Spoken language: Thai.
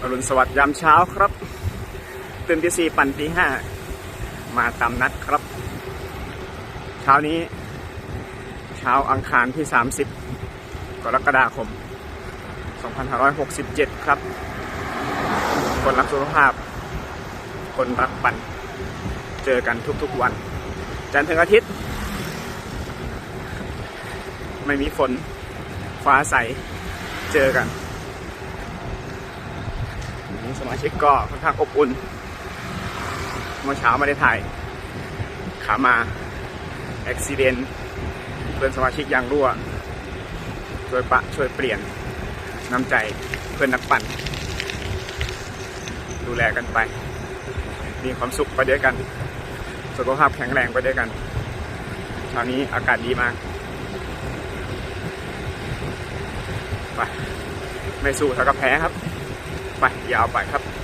อรุณสวัสดิ์ยามเช้าครับ ตื่นที่สี่ปั่นตีห้ามาตามนัดครับ เช้านี้ เช้าอังคารที่ 30 กรกฎาคม 2567 ครับ คนรักสุขภาพ คนรักปั่น เจอกันทุกๆวัน จันทร์ถึงอาทิตย์ ไม่มีฝนฟ้าใส เจอกัน นี่สมาชิกก็ค่อนข้างอบอุ่น เมื่อเช้าไม่ได้ถ่าย ขามาอุบิเหตุเพื่อนสมาชิกยางรั่ว ช่วยปะช่วยเปลี่ยนน้ำใจเพื่อนนักปั่น ดูแลกันไป มีความสุขไปด้วยกัน สุขภาพแข็งแรงไปด้วยกันเช้านี้อากาศดีมากไปไม่สู้เท่ากับแพ้ครับ ไปยาวไปครับ